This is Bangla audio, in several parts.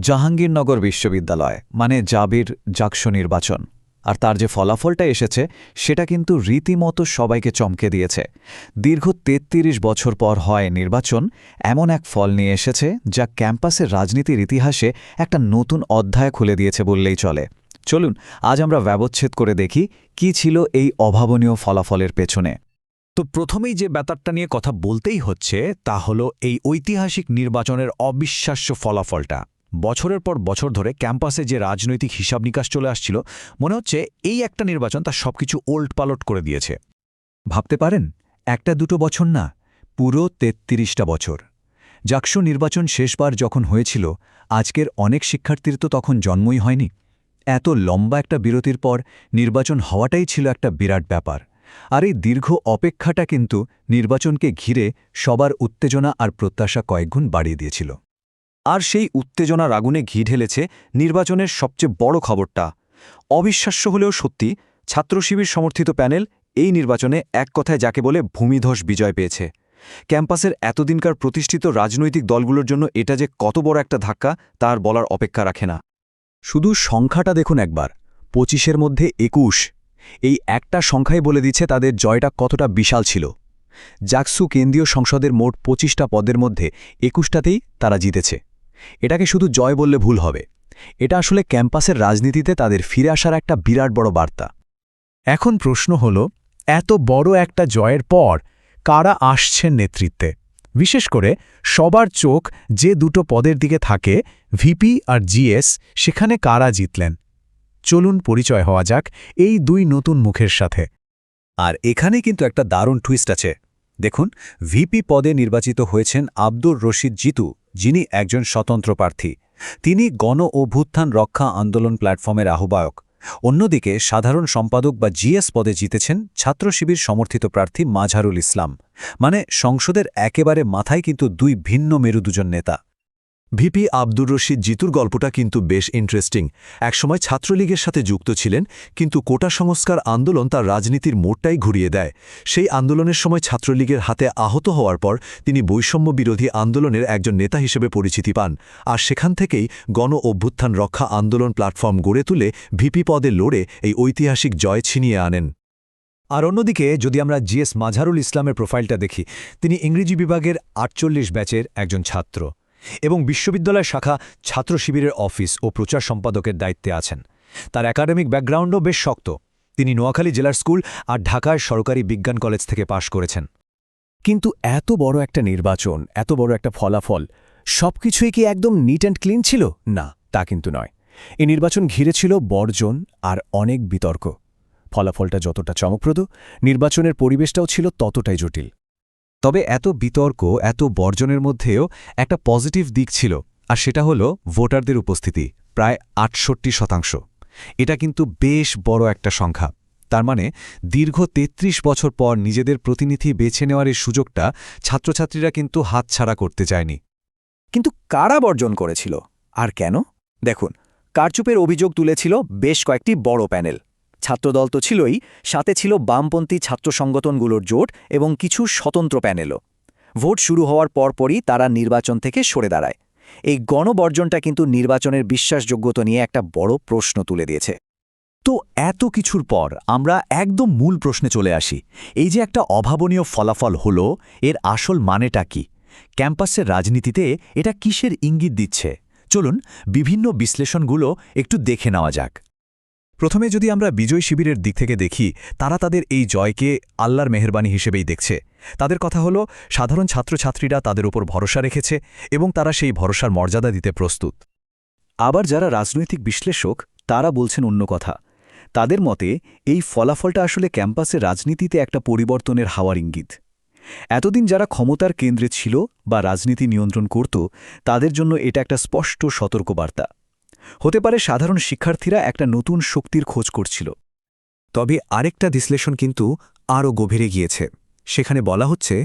জাহাঙ্গীরনগর বিশ্ববিদ্যালয় মানে জাবির জাকসু নির্বাচন। আর তার যে ফলাফলটা এসেছে, সেটা কিন্তু রীতিমতো সবাইকে চমকে দিয়েছে। দীর্ঘ ৩৩ বছর পর হয় নির্বাচন, এমন এক ফল নিয়ে এসেছে যা ক্যাম্পাসের রাজনীতির ইতিহাসে একটা নতুন অধ্যায় খুলে দিয়েছে বললেই চলে। চলুন, আজ আমরা ব্যবচ্ছেদ করে দেখি কি ছিল এই অভাবনীয় ফলাফলের পেছনে। তো প্রথমেই যে ব্যাপারটা নিয়ে কথা বলতেই হচ্ছে, তা হলো এই ঐতিহাসিক নির্বাচনের অবিশ্বাস্য ফলাফলটা। বছরের পর বছর ধরে ক্যাম্পাসে যে রাজনৈতিক হিসাব নিকাশ চলে আসছিল, মনে হচ্ছে এই একটা নির্বাচন তার সবকিছু ওল্ড পালট করে দিয়েছে। ভাবতে পারেন, একটা দুটো বছর না, পুরো তেত্রিশটা বছর। জাকসু নির্বাচন শেষবার যখন হয়েছিল, আজকের অনেক শিক্ষার্থীর তো তখন জন্মই হয়নি। এত লম্বা একটা বিরতির পর নির্বাচন হওয়াটাই ছিল একটা বিরাট ব্যাপার। আর এই দীর্ঘ অপেক্ষাটা কিন্তু নির্বাচনকে ঘিরে সবার উত্তেজনা আর প্রত্যাশা কয়েকগুণ বাড়িয়ে দিয়েছিল। আর সেই উত্তেজনার আগুনে ঘি ঢেলেছে নির্বাচনের সবচেয়ে বড় খবরটা। অবিশ্বাস্য হলেও সত্যি, ছাত্র শিবির সমর্থিত প্যানেল এই নির্বাচনে এক কথায় যাকে বলে ভূমিধস বিজয় পেয়েছে। ক্যাম্পাসের এতদিনকার প্রতিষ্ঠিত রাজনৈতিক দলগুলোর জন্য এটা যে কত বড় একটা ধাক্কা, তার বলার অপেক্ষা রাখে না। শুধু সংখ্যাটা দেখুন একবার, পঁচিশের মধ্যে একুশ। এই একটা সংখ্যাই বলে দিচ্ছে তাদের জয়টা কতটা বিশাল ছিল। জাকসু কেন্দ্রীয় সংসদের মোট পঁচিশটা পদের মধ্যে একুশটাতেই তারা জিতেছে। এটাকে শুধু জয় বললে ভুল হবে। এটা আসলে ক্যাম্পাসের রাজনীতিতে তাদের ফিরে আসার একটা বিরাট বড় বার্তা। এখন প্রশ্ন হল, এত বড় একটা জয়ের পর কারা আসছেন নেতৃত্বে? বিশেষ করে সবার চোখ যে দুটো পদের দিকে থাকে, ভিপি আর জিএস, সেখানে কারা জিতলেন? চলুন পরিচয় হওয়া যাক এই দুই নতুন মুখের সাথে। আর এখানে কিন্তু একটা দারুণ টুইস্ট আছে। দেখুন, ভিপি পদে নির্বাচিত হয়েছেন আব্দুর রশিদ জিতু। যিনি একজন স্বতন্ত্র প্রার্থী। তিনি গণ অভ্যুত্থান রক্ষা আন্দোলন প্ল্যাটফর্মের আহ্বায়ক। অন্যদিকে সাধারণ সম্পাদক বা জিএস পদে জিতেছেন ছাত্র শিবির সমর্থিত প্রার্থী মাঝারুল ইসলাম। মানে সংসদের একেবারে মাথায় কিন্তু দুই ভিন্ন মেরু দুজন নেতা। ভিপি আব্দুর রশিদ জিতুর গল্পটা কিন্তু বেশ ইন্টারেস্টিং একসময় ছাত্রলীগের সাথে যুক্ত ছিলেন, কিন্তু কোটা সংস্কার আন্দোলন তার রাজনীতির মোড়টাই ঘুরিয়ে দেয়। সেই আন্দোলনের সময় ছাত্রলীগের হাতে আহত হওয়ার পর তিনি বৈষম্য বিরোধী আন্দোলনের একজন নেতা হিসেবে পরিচিতি পান। আর সেখান থেকেই গণ অভ্যুত্থান রক্ষা আন্দোলন প্ল্যাটফর্ম গড়ে তুলে ভিপি পদে লড়ে এই ঐতিহাসিক জয় ছিনিয়ে আনেন। আর অন্যদিকে যদি আমরা জিএস মাঝারুল ইসলামের প্রোফাইলটা দেখি, তিনি ইংরেজি বিভাগের আটচল্লিশ ব্যাচের একজন ছাত্র। এবং বিশ্ববিদ্যালয় শাখা ছাত্র শিবিরের অফিস ও প্রচার সম্পাদকের দায়িত্বে আছেন। তার একাডেমিক ব্যাকগ্রাউন্ডও বেশ শক্ত। তিনি নোয়াখালী জেলার স্কুল আর ঢাকার সরকারি বিজ্ঞান কলেজ থেকে পাশ করেছেন। কিন্তু এত বড় একটা নির্বাচন, এত বড় একটা ফলাফল, সবকিছুই কি একদম নিট অ্যান্ড ক্লিন ছিল? না, তা কিন্তু নয়। এই নির্বাচন ঘিরে ছিল বর্জন আর অনেক বিতর্ক। ফলাফলটা যতটা চমকপ্রদ, নির্বাচনের পরিবেশটাও ছিল ততটাই জটিল। তবে এত বিতর্ক, এত বর্জনের মধ্যেও একটা পজিটিভ দিক ছিল, আর সেটা হলো ভোটারদের উপস্থিতি, প্রায় আটষট্টি শতাংশ। এটা কিন্তু বেশ বড় একটা সংখ্যা। তার মানে দীর্ঘ ৩৩ বছর পর নিজেদের প্রতিনিধি বেছে নেওয়ার এই সুযোগটা ছাত্রছাত্রীরা কিন্তু হাতছাড়া করতে চায়নি। কিন্তু কারা বর্জন করেছিল? আর কেন? দেখুন, কারচুপের অভিযোগ তুলেছিল বেশ কয়েকটি বড় প্যানেল। ছাত্রদল তো ছিলই, সাথে ছিল বামপন্থী ছাত্র সংগঠনগুলোর জোট এবং কিছু স্বতন্ত্র প্যানেলও। ভোট শুরু হওয়ার পরপরই তারা নির্বাচন থেকে সরে দাঁড়ায়। এই গণবর্জনটা কিন্তু নির্বাচনের বিশ্বাসযোগ্যতা নিয়ে একটা বড় প্রশ্ন তুলে দিয়েছে। তো এত কিছুর পর আমরা একদম মূল প্রশ্নে চলে আসি। এই যে একটা অভাবনীয় ফলাফল হলো, এর আসল মানেটা কি? ক্যাম্পাসের রাজনীতিতে এটা কিসের ইঙ্গিত দিচ্ছে? চলুন, বিভিন্ন বিশ্লেষণগুলো একটু দেখে নেওয়া যাক। প্রথমে যদি আমরা বিজয় শিবিরের দিক থেকে দেখি, তারা তাদের এই জয়কে আল্লাহর মেহরবানি হিসেবেই দেখছে। তাদের কথা হলো, সাধারণ ছাত্রছাত্রীরা তাদের উপর ভরসা রেখেছে এবং তারা সেই ভরসার মর্যাদা দিতে প্রস্তুত। আবার যারা রাজনৈতিক বিশ্লেষক, তারা বলছেন অন্য কথা। তাদের মতে, এই ফলাফলটা আসলে ক্যাম্পাসে রাজনীতিতে একটা পরিবর্তনের হাওয়ার ইঙ্গিত। এতদিন যারা ক্ষমতার কেন্দ্রে ছিল বা রাজনীতি নিয়ন্ত্রণ করত, তাদের জন্য এটা একটা স্পষ্ট সতর্কবার্তা। হতে পারে সাধারণ শিক্ষার্থীরা একটা নতুন শক্তির খোঁজ করছিল। তবে আরেকটা বিশ্লেষণ কিন্তু আরও গভীরে গিয়েছে। সেখানে বলা হচ্ছে,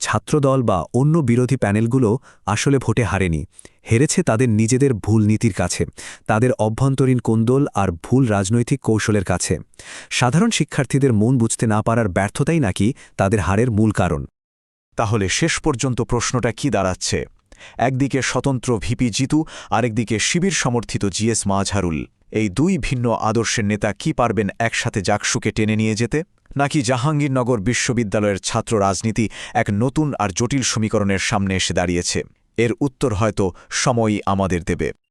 ছাত্রদল বা অন্য বিরোধী প্যানেলগুলো আসলে ভোটে হারেনি। হেরেছে তাদের নিজেদের ভুল নীতির কাছে, তাদের অভ্যন্তরীণ কোন্দল আর ভুল রাজনৈতিক কৌশলের কাছে। সাধারণ শিক্ষার্থীদের মন বুঝতে না পারার ব্যর্থতাই নাকি তাদের হারের মূল কারণ। তাহলে শেষ পর্যন্ত প্রশ্নটা কি দাঁড়াচ্ছে? একদিকে স্বতন্ত্র ভিপি জিতু, আরেকদিকে শিবির সমর্থিত জিএস মাঝহারুল। এই দুই ভিন্ন আদর্শের নেতা কি পারবেন একসাথে জাকসুকে টেনে নিয়ে যেতে? নাকি জাহাঙ্গীরনগর বিশ্ববিদ্যালয়ের ছাত্র রাজনীতি এক নতুন আর জটিল সমীকরণের সামনে এসে দাঁড়িয়েছে? এর উত্তর হয়তো সময়ই আমাদের দেবে।